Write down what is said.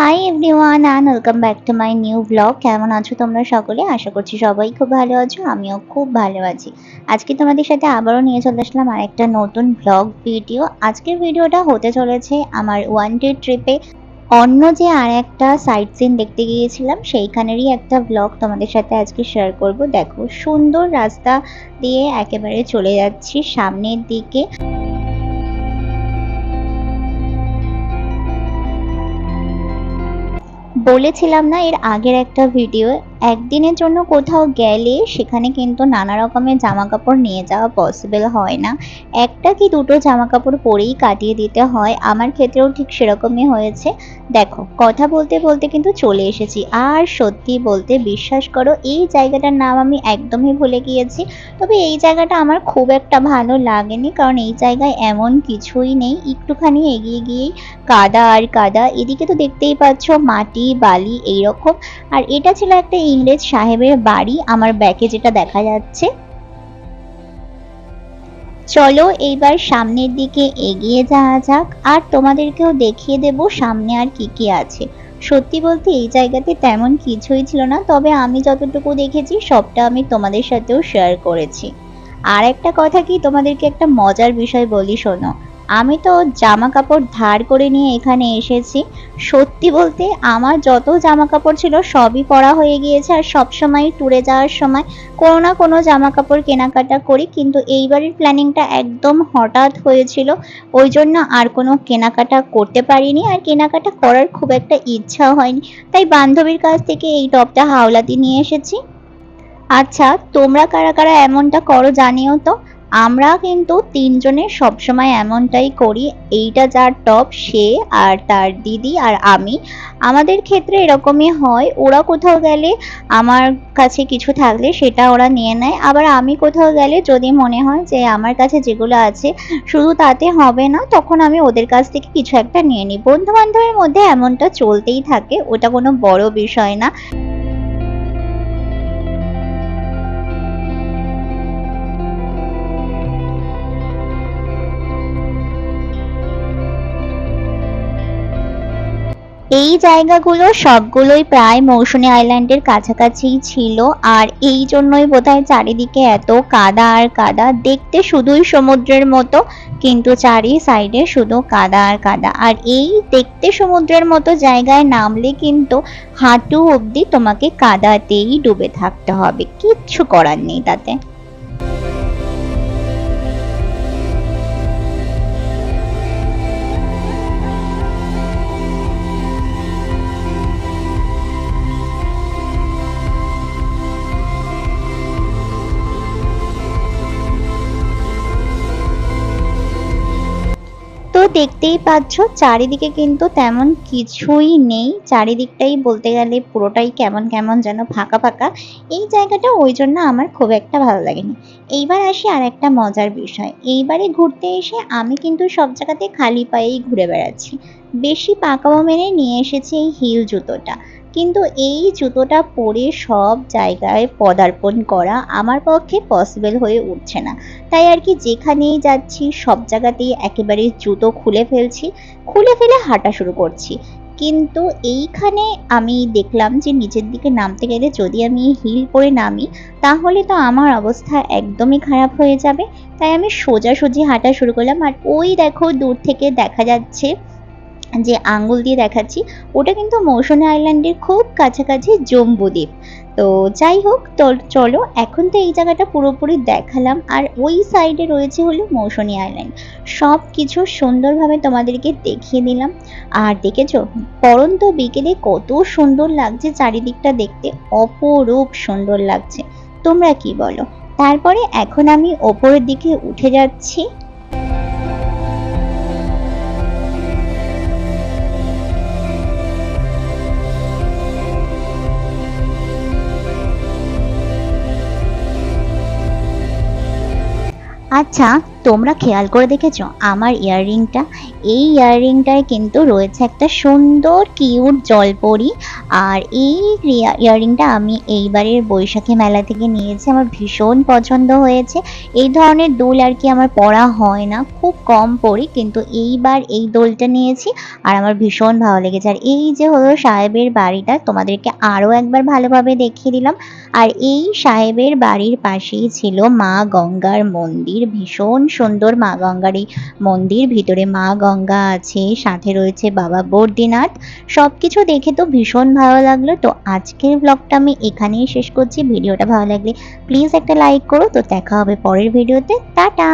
Hi everyone and welcome back to my new blog কেমন আছো তোমরা সকলে? আশা করছি সবাই খুব ভালো আছো, আমিও খুব ভালো আছি। আজকে তোমাদের সাথে আবারও নিয়ে চলে আসলাম আর একটা নতুন ব্লগ ভিডিও আজকের ভিডিওটা হতে চলেছে আমার ওয়ান ডে ট্রিপে অন্য যে আর একটা সাইট সিন দেখতে গিয়েছিলাম, সেইখানেরই একটা ব্লগ তোমাদের সাথে আজকে শেয়ার করব। দেখো, সুন্দর রাস্তা দিয়ে একেবারে চলে যাচ্ছি সামনের দিকে। বলেছিলাম না এর আগের একটা ভিডিও একদিনের জন্য কোথাও গেলে সেখানে কিন্তু নানা রকমের জামা কাপড় নিয়ে যাওয়া পসিবল হয় না। একটা কি দুটো জামা কাপড় পরেই কাটিয়ে দিতে হয়? আমার ক্ষেত্রেও ঠিক সেরকমই হয়েছে। দেখো, কথা বলতে বলতে কিন্তু চলে এসেছি। আর সত্যি বলতে বিশ্বাস করো, এই জায়গাটার নাম আমি একদমই ভুলে গিয়েছি। তবে এই জায়গাটা আমার খুব একটা ভালো লাগেনি, কারণ এই জায়গায় এমন কিছুই নেই। একটুখানি এগিয়ে গিয়েই কাদা আর কাদা। এদিকে তো দেখতেই পাচ্ছ মাটি, বালি, এইরকম। আর এটা ছিল একটা ইংরেজ সাহেবের বাড়ি আমার ব্যাকে যেটা দেখা যাচ্ছে। চলো এইবার সামনের দিকে এগিয়ে যাওয়া যাক, আর তোমাদেরকেও দেখিয়ে দেব সামনে আর কি কি আছে। সত্যি বলতে এই জায়গাতে তেমন কিছুই ছিল না, তবে আমি যতটুকু দেখেছি সবটা আমি তোমাদের সাথেও শেয়ার করেছি। আর একটা কথা কি, তোমাদেরকে একটা মজার বিষয় বলি শোনো। আমি তো জামা কাপড় ধার করে নিয়ে এখানে এসেছি। সত্যি বলতে আমার যত জামা কাপড় ছিল সবই পরা হয়ে গিয়েছে আর সব সময় ট্যুরে যাওয়ার সময় কোনো না কোনো জামা কাপড় কেনাকাটা করি। কিন্তু এইবারের প্ল্যানিংটা একদম হঠাৎ হয়েছিল। ওই জন্য আর কোনো কেনাকাটা করতে পারিনি আর কেনাকাটা করার খুব একটা ইচ্ছা হয়নি। তাই বান্ধবীর কাছ থেকে এই টপটা হাওলাতে নিয়ে এসেছি। আচ্ছা তোমরা কারা কারা এমনটা করো জানিও তো। আমরা কিন্তু তিনজনে সবসময় এমনটাই করি, এইটা যার টপ সে আর তার দিদি আর আমি। আমাদের ক্ষেত্রে এরকমই হয়, ওরা কোথাও গেলে আমার কাছে কিছু থাকলে সেটা ওরা নিয়ে নেয়। আবার আমি কোথাও গেলে যদি মনে হয় যে আমার কাছে যেগুলো আছে শুধু তাতে হবে না, তখন আমি ওদের কাছ থেকে কিছু একটা নিয়ে নিই। বন্ধু বান্ধবের মধ্যে এমনটা চলতেই থাকে, ওটা কোনো বড় বিষয় না। এই জায়গাগুলো সবগুলোই প্রায় মৌসুমী আইল্যান্ডের কাছাকাছিই ছিল, আর এই জন্যই বোধহয় চারিদিকে এত কাদা আর কাদা। দেখতে শুধুই সমুদ্রের মতো, কিন্তু চারি সাইডে শুধু কাদা আর কাদা। আর এই দেখতে সমুদ্রের মতো জায়গায় নামলে কিন্তু হাঁটু অবধি তোমাকে কাদাতেই ডুবে থাকতে হবে। কিচ্ছু করার নেই তাতে। দেখতেই পাচ্ছ, চারিদিকে কিন্তু তেমন কিছুই নেই। চারিদিকটাই বলতে গেলে পুরোটাই কেমন কেমন যেন ফাঁকা ফাঁকা। এই জায়গাটা ওই জন্য আমার খুব একটা ভালো লাগেনি। এইবার আসি আর একটা মজার বিষয়। এইবারে ঘুরতে এসে আমি কিন্তু সব জায়গাতে খালি পায়েই ঘুরে বেড়াচ্ছি। বেশি পাকাও মেনে নিয়ে এসেছি এই হিল জুতোটা। কিন্তু এই জুতোটা পরে সব জায়গায় পদার্পণ করা আমার পক্ষে পসিবল হয়ে উঠছে না। তাই আর কি যেখানেই যাচ্ছি, সব জায়গাতেই একেবারে জুতো খুলে ফেলছি, খুলে ফেলে হাঁটা শুরু করছি। কিন্তু এইখানে আমি দেখলাম যে নিচের দিকে নামতে গেলে যদি আমি হিল পরে নামি, তাহলে তো আমার অবস্থা একদমই খারাপ হয়ে যাবে। তাই আমি সোজাসুজি হাঁটা শুরু করলাম। আর ওই দেখো দূর থেকে দেখা যাচ্ছে যে আঙ্গুল দিয়ে দেখাচ্ছি, ওটা কিন্তু মৌসুমী আইল্যান্ডের খুব কাছাকাছি জম্বুদ্বীপ তো যাই হোক তো চলো, এখন তো এই জায়গাটা পুরোপুরি দেখালাম, আর ওই সাইডে রয়েছে হলো মৌসুমী আইল্যান্ড। সব কিছু সুন্দরভাবে তোমাদেরকে দেখিয়ে দিলাম। আর দেখেছ, পরন্ত বিকেলে কত সুন্দর লাগছে চারিদিকটা দেখতে, অপরূপ সুন্দর লাগছে। তোমরা কি বলো? তারপরে এখন আমি ওপরের দিকে উঠে যাচ্ছি। আচ্ছা তোমরা খেয়াল করে দেখেছ, আমার ইয়াররিংটা এই ইয়াররিংটায় কিন্তু রয়েছে একটা সুন্দর কিউট জলপরি, আর এই ইয়াররিংটা আমি এইবারের বৈশাখী মেলা থেকে নিয়েছি, আমার ভীষণ পছন্দ হয়েছে। এই ধরনের দোল আর কি আমার পরা হয় না, খুব কম পরি, কিন্তু এইবার এই দোলটা নিয়েছি, আর আমার ভীষণ ভালো লেগেছে। আর এই যে হলো সাহেবের বাড়িটা, তোমাদেরকে আরও একবার ভালোভাবে দেখিয়ে দিলাম। আর এই সাহেবের বাড়ির পাশেই ছিল মা গঙ্গার মন্দির, ভীষণ সুন্দর মা গঙ্গারই মন্দির, ভিতরে মা গঙ্গা আছে, সাথে রয়েছে বাবা বর্দিনাথ সব কিছু দেখে তো ভীষণ ভালো লাগল। তো আজকের ব্লগটা আমি এখানেই শেষ করছি। ভিডিওটা ভালো লাগলে প্লিজ একটা লাইক করো। তো দেখা হবে পরের ভিডিওতে টাটা!